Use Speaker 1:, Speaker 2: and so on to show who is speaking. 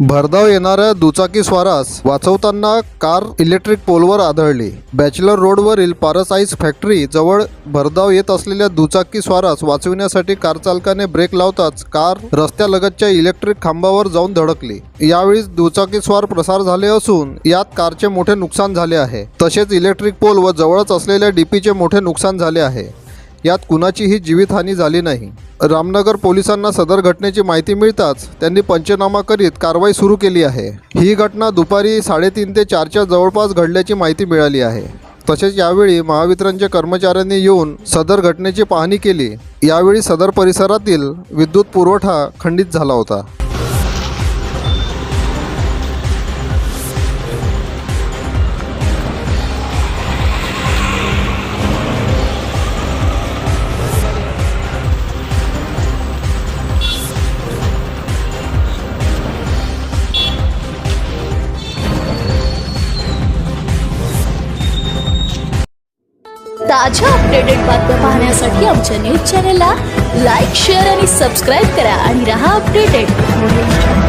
Speaker 1: भरधाव येणाऱ्या दुचाकी स्वारास वाचवताना कार इलेक्ट्रिक पोलवर आढळली बॅचलर रोडवरील पारसाईज फॅक्टरी जवळ भरधाव येत असलेल्या दुचाकी स्वारास वाचविण्यासाठी कार चालकाने ब्रेक लावताच कार रस्त्यालगतच्या इलेक्ट्रिक खांबावर जाऊन धडकली. यावेळी दुचाकी स्वार प्रसार झाले असून यात कारचे मोठे नुकसान झाले आहे. तसेच इलेक्ट्रिक पोल व जवळच असलेल्या डीपीचे मोठे नुकसान झाले आहे. यात कुणाचीही जीवितहानी झाली नाही. रामनगर पोलिसांना सदर घटनेची माहिती मिळताच त्यांनी पंचनामा करीत कारवाई सुरू केली आहे. ही घटना दुपारी साडेतीन ते चारच्या जवळपास घडल्याची माहिती मिळाली आहे. तसेच यावेळी महावितरणच्या कर्मचाऱ्यांनी येऊन सदर घटनेची पाहणी केली. यावेळी सदर परिसरातील विद्युत पुरवठा खंडित झाला होता.
Speaker 2: ताज्या अपडेटेड बातम्या पाहण्यासाठी आमच्या न्यूज चॅनलला लाईक शेअर आणि सबस्क्राईब करा आणि रहा अपडेटेड